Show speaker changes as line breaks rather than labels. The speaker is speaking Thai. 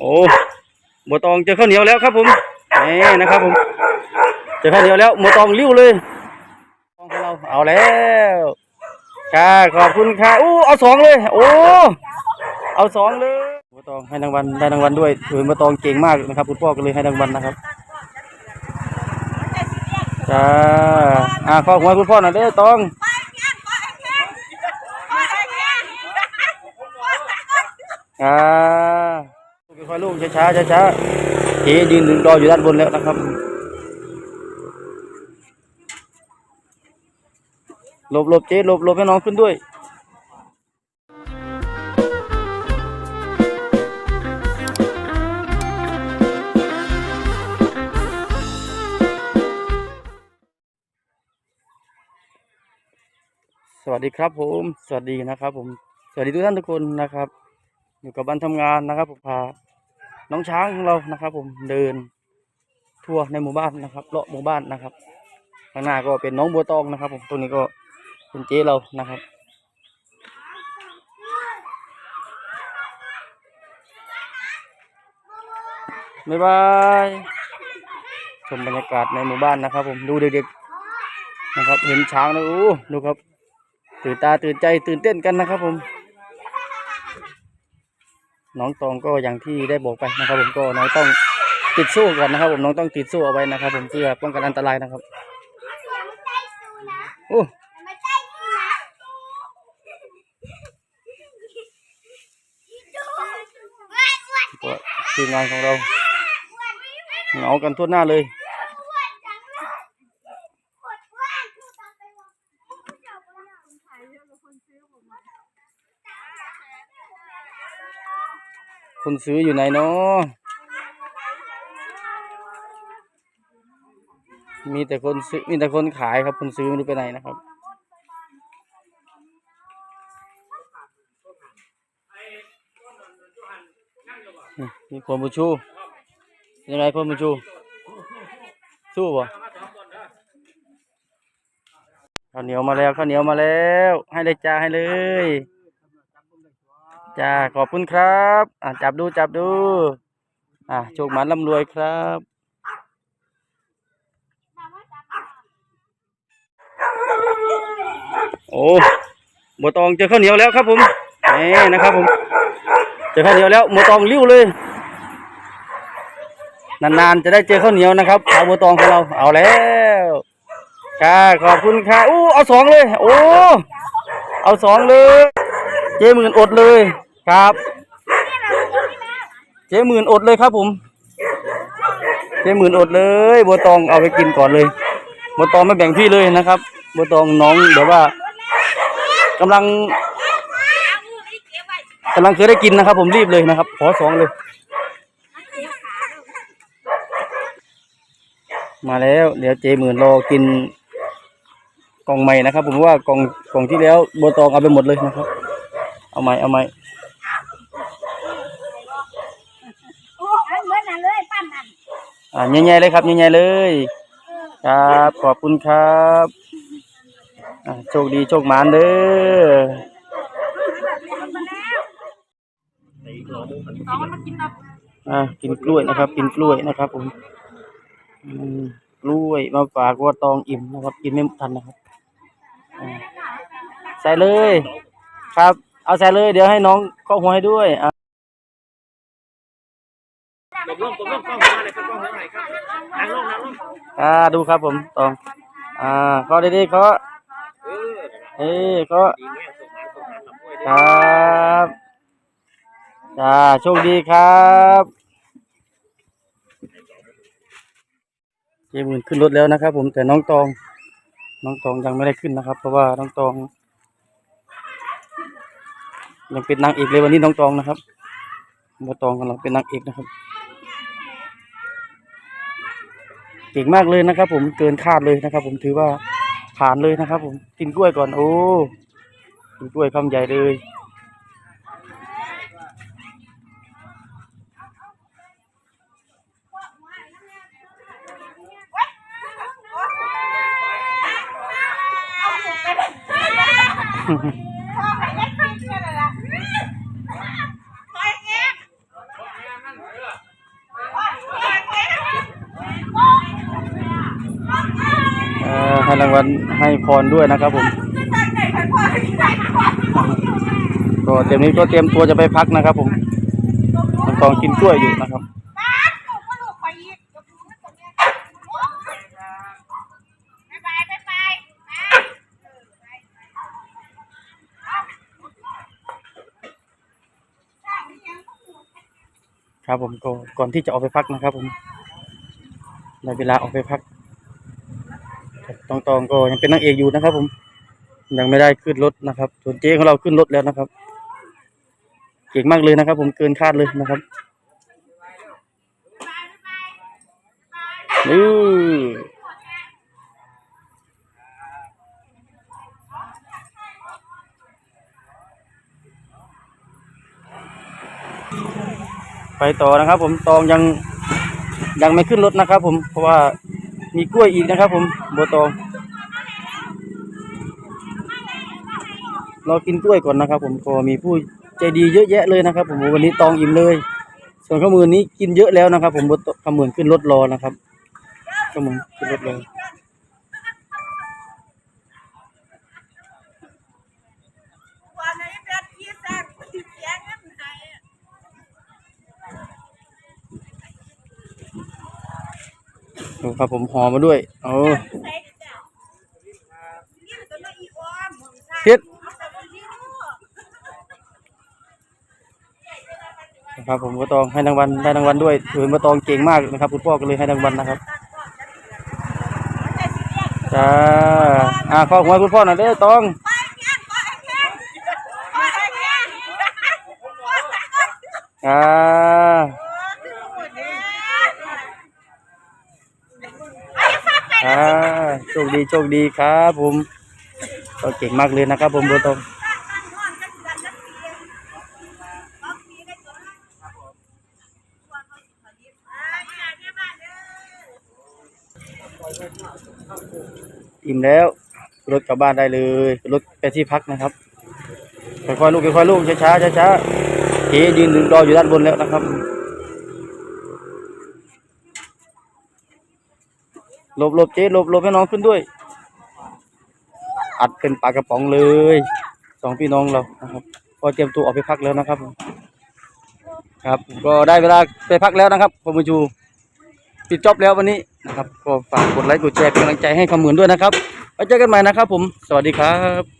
โอ้บัวตองเจอข้าวเหนียวแล้วครับผมนี่นะครับผมเจอข้าวเหนียวแล้วบัวตองริ้วเลยของเราเอาแล้วค่ะขอบคุณค่ะอู้เอาสองเลย โอ้เอาสองเลยบัวตองให้รางวัลได้รางวัลด้วยถือบัวตองเก่งมากนะครับ คุณพ่อก็เลยให้รางวัลนะครับจ้าอ่าขอหัวคุณพ่อหน่อยเด้อตองอ่า ค่อยๆลูกช้าๆช้าๆเจ๊ยืนรออยู่ด้านบนแล้วนะครับหลบหลบเจ๊หลบหลบให้น้องขึ้นด้วยสวัสดีครับผม สวัสดีนะครับผม สวัสดีทุกท่านทุกคนนะครับ อยู่กับบ้านทำงานนะครับผมพาน้องช้างของเรานะครับ ผมเดินทั่วในหมู่บ้านนะครับเลาะหมู่บ้านนะครับข้างหน้าก็เป็นน้องบัวตองนะครับ ผมตรงนี้ก็เป็นเจ๊เรานะครับบ๊ายบายชมบรรยากาศในหมู่บ้านนะครับ ผมดูเด็กๆนะครับ เห็นช้างแล้วโอ้ดูครับตื่นตาตื่นใจตื่นเต้นกันนะครับผม น้องตองก็อย่างที่ได้บอกไปนะครับ ผมก็น้องต้องติดสู้ก่อนนะครับ ผมน้องต้องติดสู้เอาไว้นะครับ ผมเพื่อป้องกันอันตรายนะครับโอ้ก็ทีมงานของเราเหงากันทั่วหน้าเลย คนซื้ออยู่ไหนเนาะมีแต่คนซื้อมีแต่คนขายครับ คนซื้อไม่รู้ไปไหนนะครับ มีคนบูชูยังไงคนบูชูสู้บ่ข้าวเหนียวมาแล้วข้าวเหนียวมาแล้ว ให้เลยจ้าให้เลย จ้าขอบคุณครับอ่าจับดูจับดู อ่าโชคหมันร่ำรวยครับโอ้บัวตองเจอข้าวเหนียวแล้วครับผมนี่นะครับผมเจอข้าวเหนียวแล้วบัวตองริ้วเลย นานๆจะได้เจอข้าวเหนียวนะครับสาวบัวตองของเราเอาแล้วค่ะขอบคุณค่ะอู้เอาสองเลย โอ้เอาสองเลย เจ๊หมื่นอดเลย ครับ เจ๊หมื่นอดเลยครับผม เจ๊หมื่นอดเลยบัวตองเอาไปกินก่อนเลยบัวตองไม่แบ่งพี่เลยนะครับบัวตองน้องเดี๋ยวว่ากำลังกำลังเคยได้กินนะครับ ผมรีบเลยนะครับ ขอสองเลย มาแล้วเดี๋ยวเจหมื่นรอกินกล่องใหม่นะครับ ผมว่ากล่องกล่องที่แล้วบัวตองเอาไปหมดเลยนะครับ เอาใหม่เอาใหม่
โอ้อันเหมือนนั่นเลยปั้นนั่น
อ่าใหญ่ๆเลยครับใหญ่ๆเลย ครับขอบคุณครับอ่าโชคดีโชคหมานเด้อ
สองมันมากินเรา
อ่ากินกล้วยนะครับ กินกล้วยนะครับผมอืมกล้วยมาฝากว่าตองอิ่มนะครับ กินไม่ทันนะครับอ่าใส่เลย ครับ เอาใส่เลย เดี๋ยวให้น้องเข้าหัวให้ด้วยอ่า
กลงตกลงกล้องหัวหน่อยครับกล้องหัวหน่อยครับนั่งลงนั่งลง
อ่าดูครับผมตองอ่าเคาะดีๆเคาะ
เออ
เอ้ยเคาะ
ดีเนี่ยส่งมาส่งมาทำด้วย
ครับจ้าโชคดีครับเจมืนขึ้นรถแล้วนะครับ ผมแต่น้องตอง น้องตองยังไม่ได้ขึ้นนะครับ เพราะว่าน้องตอง ยังเป็นนางเอกเลยวันนี้น้องตองนะครับบัวตองของเราเป็นนางเอกนะครับ เก่งมากเลยนะครับ ผมเกินคาดเลยนะครับ ผมถือว่าผ่านเลยนะครับ ผมกินกล้วยก่อนโอ้กินกล้วยคำใหญ่เลย
พ่อไปเล่นข้างเชื่อเลยล่ะพ่อเอง
ให้รางวัลให้พรด้วยนะครับผมก็เตรียมนี้ก็เตรียมตัวจะไปพักนะครับ ผมน้องตองกินกล้วยอยู่นะครับครับผมก็ก่อนที่จะออกไปพักนะครับ ผมในเวลาออกไปพัก ตองตองก็ยังเป็นนางเอกอยู่นะครับ ผม ยังไม่ได้ขึ้นรถนะครับ ส่วนเจ๊ของเราขึ้นรถแล้วนะครับ เก่งมากเลยนะครับ ผมเกินคาดเลยนะครับนี่ไปต่อนะครับ ผมตองยังยังไม่ขึ้นรถนะครับ ผมเพราะว่า มีกล้วยอีกนะครับ ผมโบตองรอกินกล้วยก่อนนะครับ ผมก็มีผู้ใจดีเยอะแยะเลยนะครับ ผมวันนี้ตองอิ่มเลย ส่วนข้าวมือนี้กินเยอะแล้วนะครับ ผมบนข้าวมือขึ้นรถรอนะครับข้าวมือขึ้นรถรอ ดูครับผมห่อมาด้วยโอ้เฮ็ดนะครับผมก็ต้องให้รางวัลได้รางวัลด้วยถือมาตองเก่งมากนะครับ คุณพ่อก็เลยให้รางวัลนะครับจ้าอ่าขอหัวคุณพ่อหน่อยเด้อตองอ่า อ่าโชคดีโชคดีครับผมก็เก่งมากเลยนะครับผมโบตองอิ่มแล้วรถกลับบ้านได้เลยรถไปที่พักนะครับค่อยๆลูกค่อยๆลูกช้าๆช้าๆเจ๊ยืนรออยู่ด้านบนแล้วนะครับ หลบหลบเจ๊หลบหลบให้น้องขึ้นด้วย อัดเป็นปลากระป๋องเลยสองพี่น้องเรานะครับก็เตรียมตัวออกไปพักแล้วนะครับ ครับ ก็ได้เวลาไปพักแล้วนะครับผมมาจูปิดจอบแล้ววันนี้นะครับ ก็ฝากกดไลค์กดแชร์เป็นกำลังใจให้คำเหมือนด้วยนะครับไว้เจอกันใหม่นะครับ ผม สวัสดีครับ